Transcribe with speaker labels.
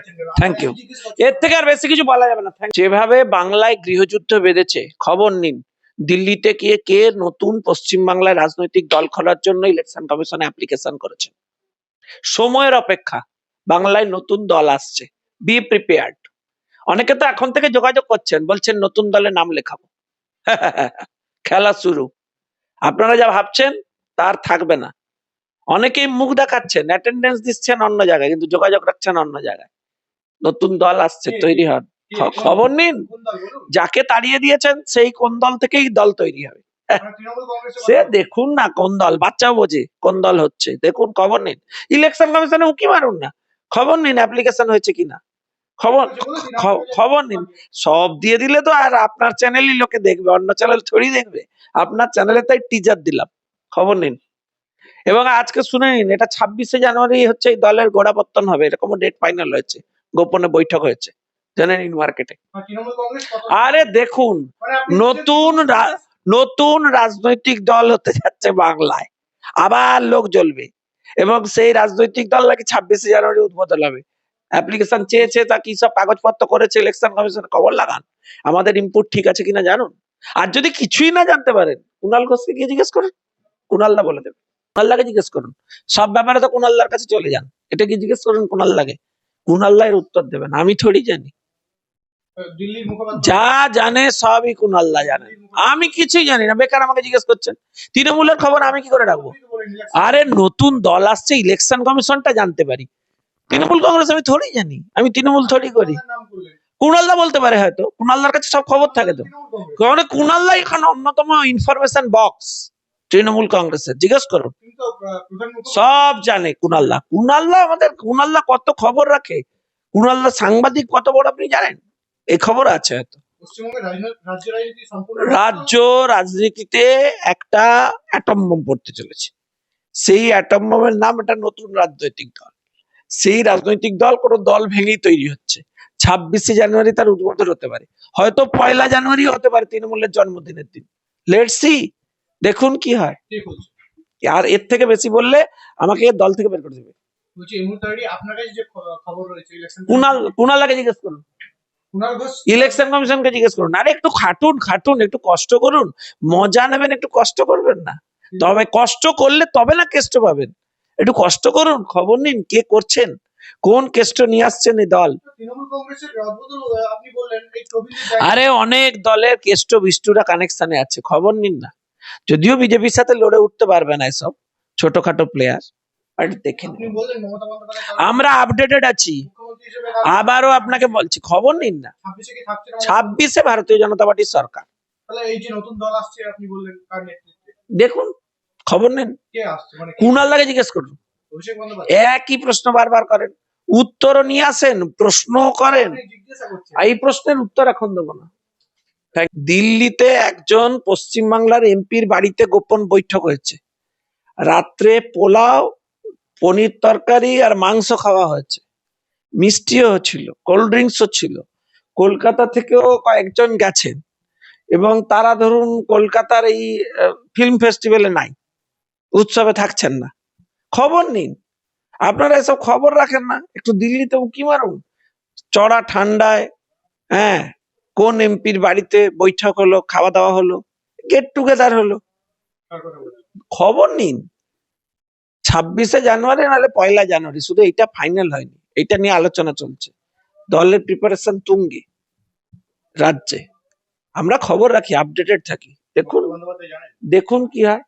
Speaker 1: জিজ্ঞেস করছি।
Speaker 2: এর থেকে আর বেশি কিছু বলা যাবে না। যেভাবে বাংলায় গৃহযুদ্ধ বেঁধেছে, খবর নিন। দিল্লিতে গিয়ে কে নতুন পশ্চিম বাংলায় রাজনৈতিক দল খোলার জন্য ইলেকশন কমিশনে অ্যাপ্লিকেশন করেছে সময়ের অপেক্ষা। বাংলায় নতুন দল আসছে। বি প্রিপেয়ার্ড অনেকে তো এখন থেকে যোগাযোগ করছেন, বলছেন নতুন দলে নাম লেখাবো। খেলা শুরু। আপনারা যা ভাবছেন, তার থাকবে না। অনেকেই মুখ দেখাচ্ছেন অ্যাটেন্ডেন্স দিচ্ছেন অন্য জায়গায়, কিন্তু যোগাযোগ রাখছেন অন্য জায়গায়। নতুন দল আসছে তৈরি হন। খবর নিন? যাকে তাড়িয়ে দিয়েছেন সেই কোন দল থেকেই দল তৈরি হবে। সে দেখুন না কোন দল বাচ্চাও বোঝে কোন দল হচ্ছে। দেখুন খবর নিন। ইলেকশন কমিশনে উকি মারুন না। খবর নিন অ্যাপ্লিকেশন হয়েছে কিনা খবর খবর নিন। সব দিয়ে দিলে তো আর আপনার চ্যানেলই লোকে দেখবে অন্য চ্যানেল থোড়ি দেখবে। আপনার চ্যানেলে তাই টিজার দিলাম। খবর নিন। এবং আজকে শুনে নিন এটা ছাব্বিশে জানুয়ারি হচ্ছে এই দলের গোড়াপত্তন হবে এরকম ডেট ফাইনাল হয়েছে। গোপনে বৈঠক হয়েছে জেনে নিন মার্কেটে।
Speaker 1: মানে
Speaker 2: আরে দেখুন
Speaker 1: মানে
Speaker 2: নতুন নতুন রাজনৈতিক দল হতে যাচ্ছে বাংলায় আবার লোক জ্বলবে এবং সেই রাজনৈতিক দল নাকি ছাব্বিশে জানুয়ারি উদ্বোধন হবে। অ্যাপ্লিকেশন চেয়েছে তা কি সব কাগজপত্র করেছে ইলেকশন কমিশন খবর লাগান? আমাদের ইনপুট ঠিক আছে কিনা জানুন? আর যদি কিছুই না জানতে পারেন কুণাল ঘোষকে গিয়ে জিজ্ঞেস করুন কুণালদা বলে দেবে। কুণালদাকে জিজ্ঞেস করুন। সব ব্যাপারে তো কুণালদার কাছে চলে যান। এটা কি জিজ্ঞেস করুন কুণালদাকে কুণালদা এর উত্তর দেবেন আমি থোড়ি জানি। যা জানে সবই কুণালদা জানে। আমি কিছুই জানি না বেকার আমাকে জিজ্ঞেস করছেন। তৃণমূলের খবর আমি কি করে রাখব? আরে নতুন দল আসছে ইলেকশন কমিশনটা জানতে পারি। তৃণমূল কংগ্রেস আমি থোড়ি জানি আমি তৃণমূল থোড়ি করি। কুণালদা বলতে পারে হয়তো কুণালদার কাছে সব খবর থাকে তো। কারণ কুণালদা এখানে অন্যতম ইনফরমেশন বক্স তৃণমূল কংগ্রেসের জিজ্ঞেস করুন। সব জানে কুণালদা কুণালদা আমাদের কুণালদা কত খবর রাখে? কুণালদা সাংবাদিক কত বড় আপনি জানেন? এই খবর আছে হয়তো।
Speaker 1: রাজ্য
Speaker 2: রাজনীতিতে একটা অ্যাটম বোম পড়তে চলেছে। সেই অ্যাটম বোমের নাম একটা নতুন রাজনৈতিক দল। সেই রাজনৈতিক দল কোনো দল ভেঙেই তৈরি হচ্ছে। ছাব্বিশে জানুয়ারি তার উদ্বোধন হতে পারে। হয়তো পয়লা জানুয়ারি হতে পারে তৃণমূলের জন্মদিনের দিন। লেট সি দেখুন কি হয়। আর এর থেকে বেশি বললে আমাকে দল থেকে বের করে দেবে। কুণালাকে জিজ্ঞেস করুন। ইলেকশন কমিশনকে জিজ্ঞেস করুন। আরে একটু খাটুন খাটুন একটু কষ্ট করুন। মজা নেবেন একটু কষ্ট করবেন না। তবে কষ্ট করলে তবে না কেষ্ট পাবেন। একটু কষ্ট করুন খবর নিন কে করছেন কোন কেষ্ট নিয়ে আসছেন এই দল। আরে অনেক দলের কেষ্ট বিষ্টুরা কানেকশনে আছে খবর নিন না। যদিও বিজেপির সাথে লড়ে উঠতে পারবে না এসব ছোটখাটো প্লেয়ার দেখে আমরা আপডেটেড আছি। আবারও আপনাকে বলছি খবর নিন না।
Speaker 1: ছাব্বিশে
Speaker 2: ভারতীয় জনতা পার্টির সরকার। দেখুন খবর নিন।
Speaker 1: মানে কে?
Speaker 2: কুণালদাকে জিজ্ঞেস করুন। একই প্রশ্ন বারবার করেন উত্তরও নিয়ে আসেন প্রশ্ন করেন। এই প্রশ্নের উত্তর এখন দেবো না। দিল্লিতে একজন পশ্চিমবাংলার এমপির বাড়িতে গোপন বৈঠক হয়েছে। রাত্রে পোলাও, পনির তরকারি আর মাংস খাওয়া হয়েছে। মিষ্টিও ছিল, কোল্ড ড্রিঙ্কসও ছিল। কলকাতা থেকেও কয়েকজন গেছেন এবং তারা ধরুন কলকাতার এই ফিল্ম ফেস্টিভ্যালে নাই, উৎসবে থাকছেন না। খবর নিন। আপনারা এসব খবর রাখেন না। একটু দিল্লিতে উকি মারুন? চড়া ঠান্ডায় হ্যাঁ কোন এমপির বাড়িতে বৈঠক হলো, খাওয়া দাওয়া হলো গেট টুগেদার হলো? খবর নিন। ছাব্বিশে জানুয়ারি নাহলে পয়লা জানুয়ারি, শুধু এইটা ফাইনাল হয়নি, এইটা নিয়ে আলোচনা চলছে। দলের প্রিপারেশন তুঙ্গে, রাজ্যে। আমরা খবর রাখি আপডেটেড থাকি। দেখুন দেখুন কি হয়।